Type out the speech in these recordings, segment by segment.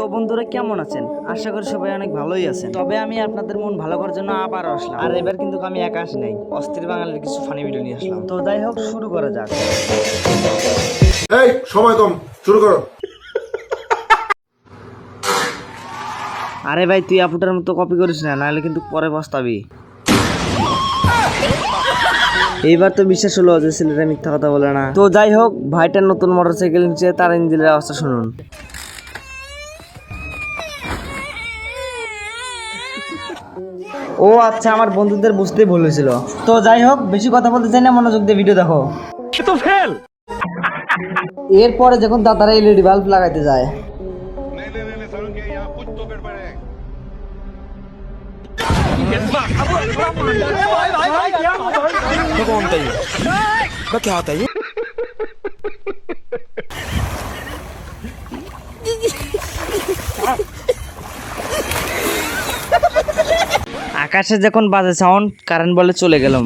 তো বন্ধুরা কেমন আছেন? আশা করি সবাই অনেক ভালোই আছেন। তবে আমি আপনাদের মন ভালো করার জন্য আবার আসলাম। আর এবার কিন্তু আমি একা আসি নাই। অস্থির বাঙালির কিছু ফানি ভিডিও নিয়ে আসলাম। তো যাই হোক শুরু করা যাক। এই সময় কম। শুরু করো। আরে ভাই তুই আপুটার মতো কপি করিস না নাহলে কিন্তু পরে পস্তাবি। এইবার তো বিশ্বাস হলো যে ছেলেটা মিথ্যা কথা বলে না। তো যাই হোক ভাইটার নতুন মোটরসাইকেল নিচ্ছে তার ইঞ্জিনের অবস্থা শুনুন। ও আচ্ছা আমার বন্ধুদের বুঝতেই ভুল হয়েছিল। তো যাই হোক বেশি কথা বলতে চাই না মনোযোগ দিয়ে ভিডিও দেখো। তো ফেল এরপরে যখন দাদারা এলইডি বাল্ব লাগাইতে যায়। नहीं আকাশে যখন বাজে সাউন্ড কারেন্ট বলে চলে গেলাম।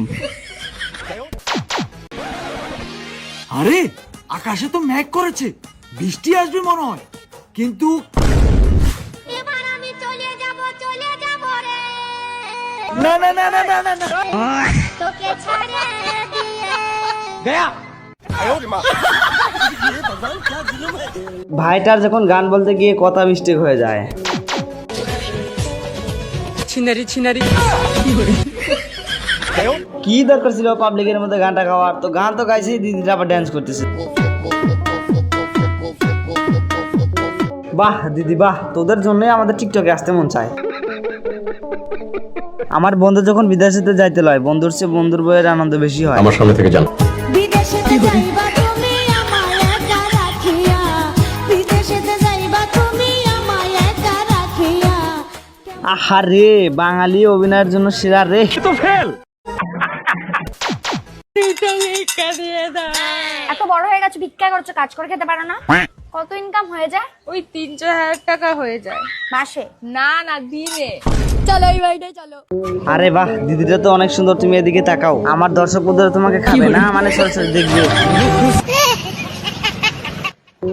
আরে আকাশে তো মেঘ করেছে। বৃষ্টি আসবে মনে হয়। কিন্তু এবার আমি চলে যাব চলে যাব রে। না না না না না না না। তোকে ছাড়ে গয়া ভাইটার যখন গান বলতে গিয়ে কথা মিস্টেক হয়ে যায়। ছিনারি ছিনারি। কি দরকার ছিল পাবলিকের মধ্যে গানটা গাওয়ার? তো গান তো গাইছে দিদিরা আবার ড্যান্স করতেছে। বাহ দিদি বাহ। তোদের জন্যই আমাদের টিকটকে আসতে মন চায়। আমার বন্ধু যখন বিদেশেতে যাইতে লয় বন্ধুর চেয়ে বন্ধুর বইয়ের আনন্দ বেশি হয়। আমার সামনে থেকে যান। বিদেশে যাইবা আহারে বাঙালি অভিনয়ের জন্য সেরা রে। এত বড় হয়ে গেছো ভিক্ষা করছ কাজ করে খেতে পারো না? কত ইনকাম হয়ে যায়? ওই তিন চার হাজার টাকা হয়ে যায়। মাসে? না না দিনে। চলো এই বাড়িটাই চলো। আরে বাহ দিদিটা তো অনেক সুন্দর তুমি এদিকে তাকাও। আমার দর্শক বন্ধুরা তোমাকে খাবে না? মানে সরাসরি দেখবে।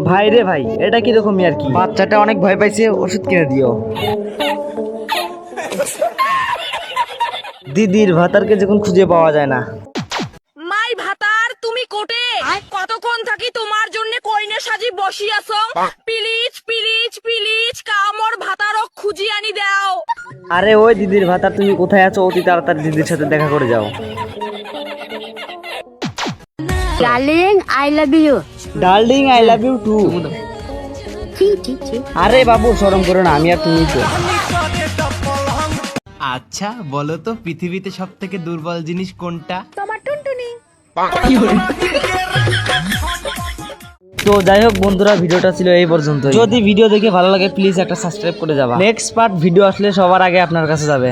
ভাই রে ভাই এটা কীরকম আর কি? বাচ্চাটা অনেক ভয় পাইছে ওষুধ কিনে দিও। দিদির ভাতারকে যখন খুঁজে পাওয়া যায় না। মাই ভাতার তুমি কোটে? কতক্ষণ থাকি তোমার জন্য কইনে সাজি বসি আছো প্লিজ প্লিজ প্লিজ কামর ভাতারক খুঁজি আনি দাও। আরে ওই দিদির ভাতার তুমি কোথায় আছো? অতি তাড়াতাড়ি দিদির সাথে দেখা করে যাও। Darling I love you darling I love you too আরে বাবু শরম করো না আমি আর তুমি তো। আচ্ছা বলো তো পৃথিবীতে সব থেকে দুর্বল জিনিস কোনটা? তোমার টুনটুনি। তো যাই হোক বন্ধুরা ভিডিওটা ছিল এই পর্যন্ত যদি ভিডিও দেখে ভালো লাগে প্লিজ একটা সাবস্ক্রাইব করে যাবা। নেক্সট পার্ট ভিডিও আসলে সবার আগে আপনার কাছে যাবে।